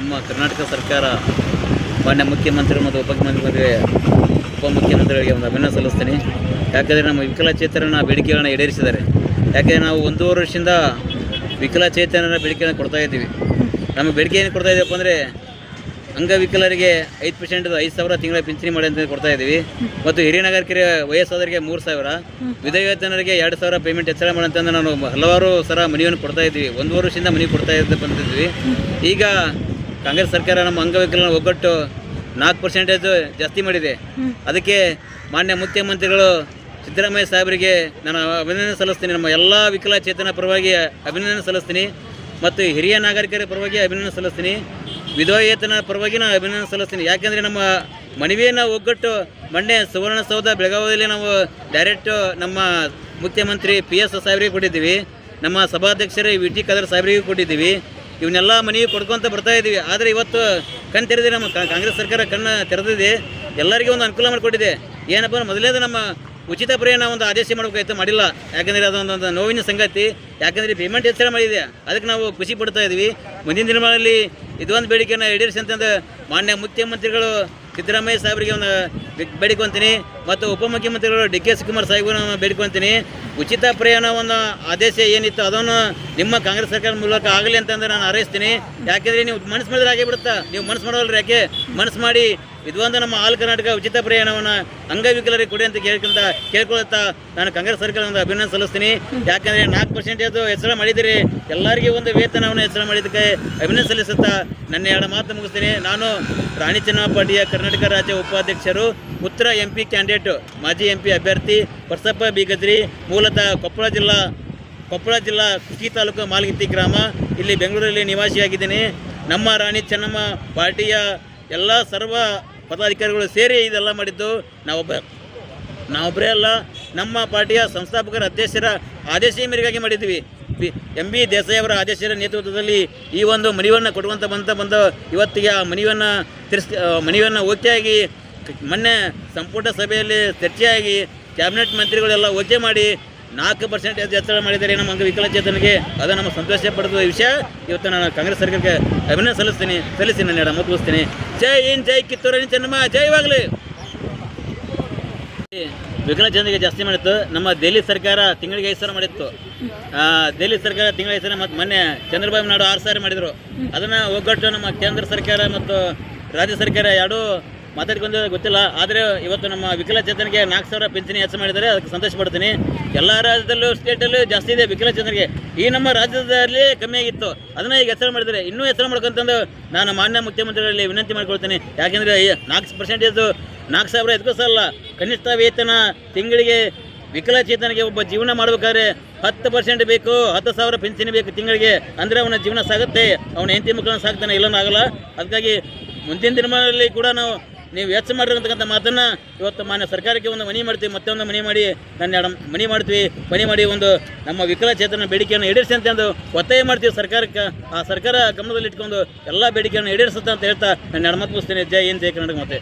ನಮ್ಮ ಕರ್ನಾಟಕ ಸರ್ಕಾರ ಮಾನ್ಯ ಮುಖ್ಯಮಂತ್ರಿ ಮತ್ತು ಉಪಮುಖ್ಯಮಂತ್ರಿ ಉಪಮುಖ್ಯಮಂತ್ರಿಗಳಿಗೆ ಒಂದು ಅಭಿನಂದನೆ ಸಲ್ಲಿಸ್ತೀನಿ. ಯಾಕಂದರೆ ನಮ್ಮ ವಿಕಲಚೇತನ ಬೇಡಿಕೆಗಳನ್ನ ಈಡೇರಿಸಿದ್ದಾರೆ. ಯಾಕೆಂದರೆ ನಾವು ಒಂದೂವರೆ ವರ್ಷದಿಂದ ವಿಕಲಚೇತನರ ಬೇಡಿಕೆಯನ್ನು ಕೊಡ್ತಾ ಇದ್ದೀವಿ. ನಮ್ಮ ಬೇಡಿಕೆ ಏನು ಕೊಡ್ತಾ ಇದ್ದೀವಪ್ಪ ಅಂದರೆ, ಅಂಗವಿಕಲರಿಗೆ ಐದು ಪರ್ಸೆಂಟ್ ಐದು ಸಾವಿರ ತಿಂಗಳ ಪಿಂಚಣಿ ಮಾಡಿ ಅಂತ ಕೊಡ್ತಾ ಇದ್ದೀವಿ ಮತ್ತು ಹಿರಿಯ ನಾಗರಿಕರಿಗೆ ವಯಸ್ಸಾದವರಿಗೆ ಮೂರು ಸಾವಿರ ವಿಧವೇತನರಿಗೆ ಎರಡು ಸಾವಿರ ಪೇಮೆಂಟ್ ಹೆಚ್ಚಳ ಮಾಡಂತಂದು ನಾನು ಹಲವಾರು ಸರ ಮನೆಯನ್ನು ಕೊಡ್ತಾ ಇದ್ದೀವಿ. ಒಂದು ವರ್ಷದಿಂದ ಮನೆ ಕೊಡ್ತಾ ಇದ್ದ ಬಂದಿದ್ವಿ ಈಗ ಕಾಂಗ್ರೆಸ್ ಸರ್ಕಾರ ನಮ್ಮ ಅಂಗವಿಕಲನ ಒಗ್ಗಟ್ಟು ನಾಲ್ಕು ಪರ್ಸೆಂಟೇಜ್ ಜಾಸ್ತಿ ಮಾಡಿದೆ. ಅದಕ್ಕೆ ಮಾನ್ಯ ಮುಖ್ಯಮಂತ್ರಿಗಳು ಸಿದ್ದರಾಮಯ್ಯ ಸಾಹೇಬರಿಗೆ ನಾನು ಅಭಿನಂದನೆ ಸಲ್ಲಿಸ್ತೀನಿ. ನಮ್ಮ ಎಲ್ಲ ವಿಕಲಚೇತನ ಪರವಾಗಿ ಅಭಿನಂದನೆ ಸಲ್ಲಿಸ್ತೀನಿ. ಮತ್ತು ಹಿರಿಯ ನಾಗರಿಕರ ಪರವಾಗಿ ಅಭಿನಂದನೆ ಸಲ್ಲಿಸ್ತೀನಿ. ವಿಧವಾಯೇತನ ಪರವಾಗಿ ನಾನು ಅಭಿನಂದನೆ ಸಲ್ಲಿಸ್ತೀನಿ. ಯಾಕೆಂದರೆ ನಮ್ಮ ಮನವಿಯನ್ನು ಒಗ್ಗಟ್ಟು ಮೊನ್ನೆ ಸುವರ್ಣಸೌಧ ಬೆಳಗಾವಿಯಲ್ಲಿ ನಾವು ಡೈರೆಕ್ಟು ನಮ್ಮ ಮುಖ್ಯಮಂತ್ರಿ ಪಿ ಎಸ್ ಸಾಹೇಬರಿಗೆ ಕೊಟ್ಟಿದ್ದೀವಿ. ನಮ್ಮ ಸಭಾಧ್ಯಕ್ಷರೇ ವಿ ಟಿ ಕದರ್ ಸಾಹೇಬರಿಗೆ ಕೊಟ್ಟಿದ್ದೀವಿ. ಇವನ್ನೆಲ್ಲ ಮನೆಗೆ ಕೊಡ್ಕೊಂತ ಬರ್ತಾ ಇದ್ದೀವಿ ಆದರೆ ಇವತ್ತು ಕಣ್ ತೆರೆದಿದೆ ನಮ್ಮ ಕಾಂಗ್ರೆಸ್ ಸರ್ಕಾರ ಕಣ್ಣು ತೆರೆದಿದೆ. ಎಲ್ಲರಿಗೂ ಒಂದು ಅನುಕೂಲ ಮಾಡಿಕೊಟ್ಟಿದೆ. ಏನಪ್ಪ ಮೊದಲೇದು ನಮ್ಮ ಉಚಿತ ಪ್ರಯಾಣ ಒಂದು ಆದೇಶ ಮಾಡಬೇಕಾಯ್ತು, ಮಾಡಿಲ್ಲ. ಯಾಕಂದರೆ ಅದೊಂದು ಒಂದು ನೋವಿನ ಸಂಗತಿ. ಯಾಕಂದರೆ ಪೇಮೆಂಟ್ ಹೆಚ್ಚಳ ಮಾಡಿದೆ. ಅದಕ್ಕೆ ನಾವು ಖುಷಿ ಪಡ್ತಾ ಇದ್ವಿ. ಮುಂದಿನ ದಿನಗಳಲ್ಲಿ ಇದೊಂದು ಬೇಡಿಕೆಯನ್ನು ಈಡೇರಿಸಿ ಅಂತಂದು ಮಾನ್ಯ ಮುಖ್ಯಮಂತ್ರಿಗಳು ಸಿದ್ದರಾಮಯ್ಯ ಸಾಹೇಬರಿಗೆ ಒಂದು ಬೇಡಿಕೊಂತೀನಿ ಮತ್ತು ಉಪಮುಖ್ಯಮಂತ್ರಿಗಳು ಡಿ ಕೆ ಶಿವಕುಮಾರ್ ಕುಮಾರ್ ನಾನು ಬೇಡಿಕೊಂತೀನಿ ಉಚಿತ ಪ್ರಯಾಣವನ್ನು ಆದೇಶ ಏನಿತ್ತು ಅದನ್ನು ನಿಮ್ಮ ಕಾಂಗ್ರೆಸ್ ಸರ್ಕಾರ ಮೂಲಕ ಆಗಲಿ ಅಂತಂದ್ರೆ ನಾನು ಹಾರೈಸ್ತೀನಿ. ಯಾಕೆಂದರೆ ನೀವು ಮನಸ್ಸು ಮಾಡಿದ್ರೆ ಆಗೇ ಬಿಡುತ್ತಾ? ನೀವು ಮನಸ್ಸು ಮಾಡೋಲ್ಲ ಯಾಕೆ? ಮನಸ್ಸು ಮಾಡಿ ಇದೊಂದು ನಮ್ಮ ಆಲ್ ಕರ್ನಾಟಕ ಉಚಿತ ಪ್ರಯಾಣವನ್ನು ಅಂಗವಿಕಲರಿಗೆ ಕೊಡಿ ಅಂತ ಕೇಳ್ಕೊಂತ ಕೇಳ್ಕೊಳ್ತಾ ನಾನು ಕಾಂಗ್ರೆಸ್ ಸರ್ಕಾರ ಒಂದು ಅಭಿನಂದನೆ ಸಲ್ಲಿಸ್ತೀನಿ. ಯಾಕಂದರೆ ನಾಲ್ಕು ಅದು ಹೆಚ್ಚಳ ಮಾಡಿದಿರಿ ಎಲ್ಲರಿಗೂ ಒಂದು ವೇತನವನ್ನು ಹೆಚ್ಚಳ ಮಾಡಿದ್ದಕ್ಕೆ ಅಭಿನಂದನೆ ಸಲ್ಲಿಸುತ್ತಾ ನನ್ನ ಎರಡು ಮಾತು ಮುಗಿಸ್ತೀನಿ. ನಾನು ರಾಣಿ ಚೆನ್ನಮ್ಮ ಪಾರ್ಟಿಯ ಕರ್ನಾಟಕ ರಾಜ್ಯ ಉಪಾಧ್ಯಕ್ಷರು ಉತ್ತರ ಎಂ ಪಿ ಮಾಜಿ ಎಂ ಅಭ್ಯರ್ಥಿ ಪರ್ಸಪ್ಪ ಬಿಗದ್ರಿ, ಮೂಲತಃ ಕೊಪ್ಪಳ ಜಿಲ್ಲಾ ಕೊಪ್ಪಳ ಜಿಲ್ಲಾ ಕುಷ್ಟಗಿ ತಾಲೂಕು ಮಾಲ್ಗಿತ್ತಿ ಗ್ರಾಮ, ಇಲ್ಲಿ ಬೆಂಗಳೂರಲ್ಲಿ ನಿವಾಸಿಯಾಗಿದ್ದೀನಿ. ನಮ್ಮ ರಾಣಿ ಚೆನ್ನಮ್ಮ ಪಾರ್ಟಿಯ ಎಲ್ಲ ಸರ್ವ ಪದಾಧಿಕಾರಿಗಳು ಸೇರಿ ಇದೆಲ್ಲ ಮಾಡಿದ್ದು ನಾವೊಬ್ಬ ನಾವೊಬ್ಬರೇ ಅಲ್ಲ, ನಮ್ಮ ಪಾರ್ಟಿಯ ಸಂಸ್ಥಾಪಕರ ಅಧ್ಯಕ್ಷರ ಆದೇಶ ಮೇರೆಗಾಗಿ ಮಾಡಿದ್ವಿ. ಎಂ ಬಿ ದೇಸಾಯಿ ಅವರ ಆದೇಶದ ನೇತೃತ್ವದಲ್ಲಿ ಈ ಒಂದು ಮನವಿಯನ್ನು ಕೊಡುವಂಥ ಬಂತ ಬಂದ ಇವತ್ತಿಗೆ ಆ ಮನವಿಯನ್ನು ತಿರ್ಸ್ ಮನವಿಯನ್ನು ಓಕೆಯಾಗಿ ಮೊನ್ನೆ ಸಂಪುಟ ಸಭೆಯಲ್ಲಿ ಚರ್ಚೆಯಾಗಿ ಕ್ಯಾಬಿನೆಟ್ ಮಂತ್ರಿಗಳೆಲ್ಲ ಓಕೆ ಮಾಡಿ ನಾಲ್ಕು ಪರ್ಸೆಂಟ್ ಹೆಚ್ಚಳ ಮಾಡಿದ್ದಾರೆ. ನಮ್ಮ ವಿಕಲಚೇತನಿಗೆ ಅದು ನಮ್ಮ ಸಂತೋಷ ಪಡೆದ ವಿಷಯ. ಇವತ್ತು ನಾನು ಕಾಂಗ್ರೆಸ್ ಸರ್ಕಾರಕ್ಕೆ ಅಭಿನಂದನೆ ಸಲ್ಲಿಸ್ತೀನಿ. ಸಲ್ಲಿಸಿ ನಾನು ಮಾತು ಮುಗಿಸ್ತೀನಿ. ಜೈ ಇನ್ ಜೈ ಕಿತ್ತೂರಿನ ಚೆನ್ನಮ್ಮ ಜೈವಾಗಲಿ ವಿಕಲಚೇತನಿಗೆ ಜಾಸ್ತಿ ಮಾಡಿತ್ತು. ನಮ್ಮ ದೆಹಲಿ ಸರ್ಕಾರ ತಿಂಗಳಿಗೆ ಐದು ಸಾವಿರ ಮಾಡಿತ್ತು. ದೆಹಲಿ ಸರ್ಕಾರ ತಿಂಗಳ ಐದು ಸಾವಿರ ಮತ್ತು ಮೊನ್ನೆ ಚಂದ್ರಬಾಬು ನಾಯ್ಡು ಆರು ಸಾವಿರ ಮಾಡಿದರು. ಅದನ್ನು ಒಗ್ಗಟ್ಟು ನಮ್ಮ ಕೇಂದ್ರ ಸರ್ಕಾರ ಮತ್ತು ರಾಜ್ಯ ಸರ್ಕಾರ ಎರಡೂ ಮಾತಾಡ್ಕೊಂಡು ಗೊತ್ತಿಲ್ಲ, ಆದರೆ ಇವತ್ತು ನಮ್ಮ ವಿಕಲಚೇತನಿಗೆ ನಾಲ್ಕು ಸಾವಿರ ಪಿಂಚಣಿ ಹೆಚ್ಚು ಮಾಡಿದರೆ ಅದಕ್ಕೆ ಸಂತೋಷ ಪಡ್ತೀನಿ. ಎಲ್ಲ ರಾಜ್ಯದಲ್ಲೂ ಸ್ಟೇಟಲ್ಲೂ ಜಾಸ್ತಿ ಇದೆ ವಿಕಲಚೇತನಿಗೆ ಈ ನಮ್ಮ ರಾಜ್ಯದಲ್ಲಿ ಕಮ್ಮಿ ಆಗಿತ್ತು. ಅದನ್ನು ಈಗ ಹೆಚ್ಚಳ ಮಾಡಿದರೆ ಇನ್ನೂ ಹೆಚ್ಚಳ ಮಾಡ್ಕೊಂತಂದು ನಾನು ಮಾನ್ಯ ಮುಖ್ಯಮಂತ್ರಿಗಳಲ್ಲಿ ವಿನಂತಿ ಮಾಡ್ಕೊಳ್ತೀನಿ. ಯಾಕೆಂದರೆ ನಾಲ್ಕು ಪರ್ಸೆಂಟೇಜು ನಾಲ್ಕು ಸಾವಿರ ಎದಕ್ಕೂ ಸಲ್ಲ ಕನಿಷ್ಠ ವೇತನ ತಿಂಗಳಿಗೆ ವಿಕಲಚೇತನಿಗೆ ಒಬ್ಬ ಜೀವನ ಮಾಡಬೇಕಾದ್ರೆ ಹತ್ತು ಪರ್ಸೆಂಟ್ ಬೇಕು, ಹತ್ತು ಸಾವಿರ ಪಿಂಚಣಿ ಬೇಕು ತಿಂಗಳಿಗೆ. ಅಂದರೆ ಅವನ ಜೀವನ ಸಾಗುತ್ತೆ. ಅವನ ಹೆಂಡತಿ ಮಕ್ಕಳನ್ನ ಸಾಕ್ತಾನೆ, ಇಲ್ಲನೂ ಆಗಲ್ಲ. ಅದಕ್ಕಾಗಿ ಮುಂದಿನ ದಿನಮಾನದಲ್ಲಿ ಕೂಡ ನಾವು ನೀವು ಹೆಚ್ಚು ಮಾಡಿರ್ತಕ್ಕಂಥ ಮಾತನ್ನು ಇವತ್ತು ಮಾನ್ಯ ಸರ್ಕಾರಕ್ಕೆ ಒಂದು ಮನಿ ಮಾಡ್ತೀವಿ ಮತ್ತೊಂದು ಮನಿ ಮಾಡಿ ನನ್ನ ಮನೆ ಮಾಡ್ತೀವಿ. ಮನಿ ಮಾಡಿ ಒಂದು ನಮ್ಮ ವಿಕಲಚೇತನ ಬೇಡಿಕೆಯನ್ನು ಈಡೇರಿಸಿ ಅಂತಂದು ಒತ್ತಾಯ ಮಾಡ್ತೀವಿ ಸರ್ಕಾರಕ್ಕೆ. ಆ ಸರ್ಕಾರ ಗಮನದಲ್ಲಿ ಇಟ್ಕೊಂಡು ಎಲ್ಲ ಬೇಡಿಕೆಯನ್ನು ಈಡೇರಿಸುತ್ತೆ ಅಂತ ಹೇಳ್ತಾ ನನ್ನ ಮುಗಿಸ್ತೀನಿ ಜೈ ಏನು ಜೈ ಕರ್ನಾಟಕ ಮತ್ತೆ